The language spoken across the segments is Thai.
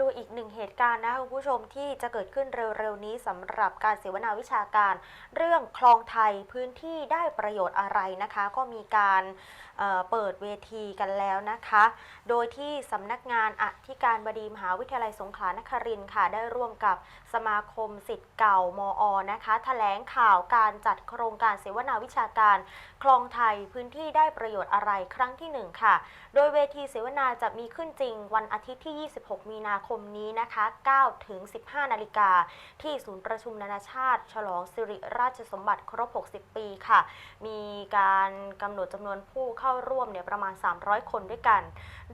ดูอีกหนึ่งเหตุการณ์นะคุณผู้ชมที่จะเกิดขึ้นเร็วๆนี้สำหรับการเสวนาวิชาการ เรื่องคลองไทยพื้นที่ได้ประโยชน์อะไรนะคะ ก็มีการเเปิดเวทีกันแล้วนะคะ โดยที่สำนักงานอธิการบดีมหาวิทยาลัยสงขลานครินทร์ค่ะ ได้ร่วมกับสมาคมสิทธิ์เก่ามออนะคะแถลงข่าวการจัดโครงการเสวนาวิชาการ คลองไทยพื้นที่ได้ประโยชน์อะไรครั้งที่หนึ่งค่ะ โดยเวทีเสวนาจะมีขึ้นจริงวันอาทิตย์ที่ 26 มีนาคมนี้นะคะ9ถึง15 นาฬิกา ที่ศูนย์ประชุมนานาชาติ ฉลองสิริราชสมบัติครบ 60 ปีค่ะ มีการกำหนดจำนวนผู้เข้าร่วมเนี่ยประมาณ 300 คนด้วยกัน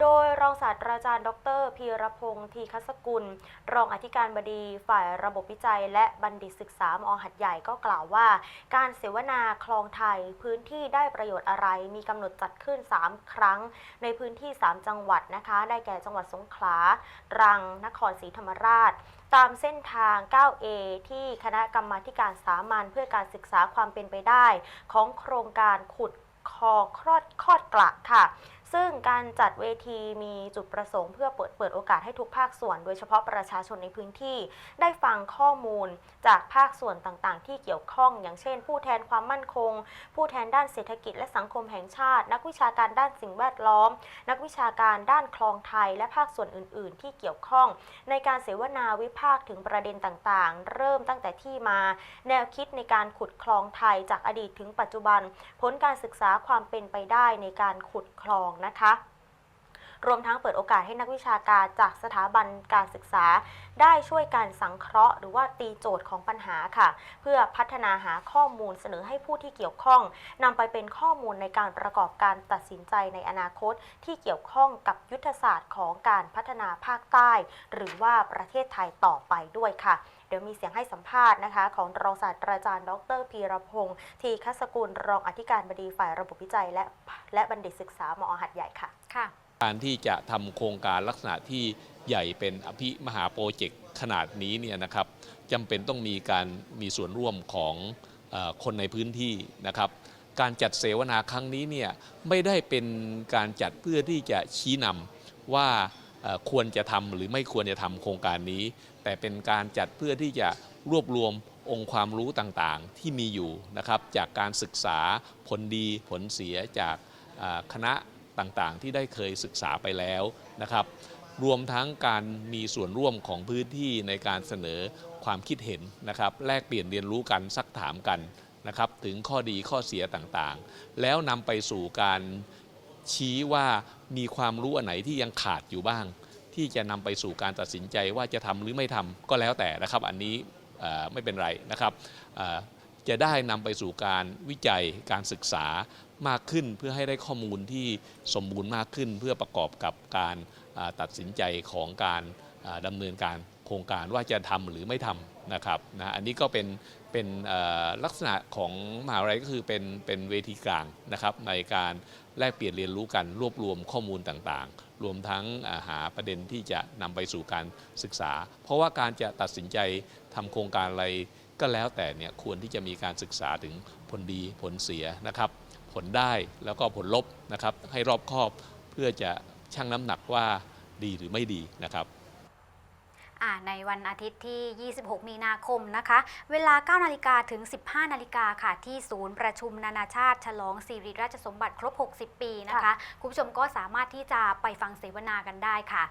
โดยรองศาสตราจารย์ ดรพีรพงศ์ทีคสกุล รองอธิการบดีฝ่ายระบบวิจัย และบัณฑิตศึกษามอหัดใหญ่ก็กล่าวว่า การเสวนาคลองไทยพื้นที่ได้ประโยชน์อะไร มีกำหนดจัดขึ้น 3 ครั้ง ในพื้นที่ 3 จังหวัดนะคะ ได้แก่จังหวัดสงขลารังนครศรีธรรมราช ตามเส้นทาง 9A ที่คณะกรรมาการสามัญเพื่อการศึกษาความเป็นไปได้ ของโครงการขุดคอคลอดคลอดกระค่ะ ซึ่งการจัดเวทีมีจุดประสงค์เพื่อเปิดเปิดโอกาสให้ทุกภาคส่วน โดยเฉพาะประชาชนในพื้นที่ ได้ฟังข้อมูลจากภาคส่วนต่างๆ ที่เกี่ยวข้อง อย่างเช่น ผู้แทนความมั่นคง ผู้แทนด้านเศรษฐกิจและสังคมแห่งชาติ นักวิชาการด้านสิ่งแวดล้อม นักวิชาการด้านคลองไทย และภาคส่วนอื่น ๆ ที่เกี่ยวข้อง ในการเสวนาวิพากษ์ถึงประเด็นต่างๆ เริ่มตั้งแต่ที่มา แนวคิดในการขุดคลองไทยจากอดีตถึงปัจจุบัน ผลการศึกษาความเป็นไปได้ในการขุดคลองนะคะ รวมทั้งเปิดโอกาสให้นักวิชาการจากสถาบันการศึกษา ได้ช่วยการสังเคราะห์ หรือว่าตีโจทย์ของปัญหาค่ะ เพื่อพัฒนาหาข้อมูลเสนอให้ผู้ที่เกี่ยวข้องนำไปเป็นข้อมูลในการประกอบการตัดสินใจในอนาคต ที่เกี่ยวข้องกับยุทธศาสตร์ของการพัฒนาภาคใต้ หรือว่าประเทศไทยต่อไปด้วยค่ะเดี๋ยวมีเสียงให้สัมภาษณ์นะคะ ของรองศาสตราจารย์ ดรพีรพงศ์ทีคสกุลรองอธิการบดีฝ่ายระบบวิจัย และและบัณฑิตศึกษามอหัดใหญ่ค่ะค่ะ การที่จะทำโครงการลักษณะที่ใหญ่เป็นอภิมหาโปรเจกต์ขนาดนี้เนี่ยนะครับจำเป็นต้องมีการมีส่วนร่วมของอคนในพื้นที่นะครับ การจัดเสวนาครั้งนี้เนี่ยไม่ได้เป็นการจัดเพื่อที่จะชี้นำว่าควรจะทำหรือไม่ควรจะทำโครงการนี้ แต่เป็นการจัดเพื่อที่จะรวบรวมองค์ความรู้ต่างๆ ที่มีอยู่นะครับ จากการศึกษาผลดีผลเสียจากคณะ ต่างๆ ที่ได้เคยศึกษาไปแล้วนะครับ รวมทั้งการมีส่วนร่วมของพื้นที่ในการเสนอความคิดเห็นนะครับ แลกเปลี่ยนเรียนรู้กันซักถามกันนะครับ ถึงข้อดีข้อเสียต่างๆ แล้วนำไปสู่การชี้ว่ามีความรู้อันไหนที่ยังขาดอยู่บ้าง ที่จะนำไปสู่การตัดสินใจว่าจะทำหรือไม่ทำก็แล้วแต่นะครับ อันนี้ไม่เป็นไรนะครับ จะได้นำไปสู่การวิจัยการศึกษามากขึ้น เพื่อให้ได้ข้อมูลที่สมบูรณ์มากขึ้น เพื่อประกอบกับการตัดสินใจของการดำเนินการโครงการว่าจะทำหรือไม่ทำนะครับนะอันนี้ก็เป็นเป็นลักษณะของมหาวิทยาลัยก็คือเป็นเป็นเวทีกลางนะครับในการแลกเปลี่ยนเรียนรู้กันรวบรวมข้อมูลต่างๆ รวมทั้งาหาประเด็นที่จะนำไปสู่การศึกษา เพราะว่าการจะตัดสินใจทำโครงการอะไร ก็แล้วแต่เนี่ยควรที่จะมีการศึกษาถึงผลดีผลเสียนะครับ ผลได้แล้วก็ผลลบนะครับ ให้รอบคอบเพื่อจะชั่งน้ำหนักว่าดีหรือไม่ดีนะครับในวันอาทิตย์ที่ 26 มีนาคมนะคะ เวลา 9 นาฬิกาถึง 15 นาฬิกาค่ะ ที่ศูนย์ประชุมนานาชาติ ฉลองสิริราชสมบัติครบ 60 ปีนะคะ คุณผู้ชมก็สามารถที่จะไปฟังเสวนากันได้ค่ะ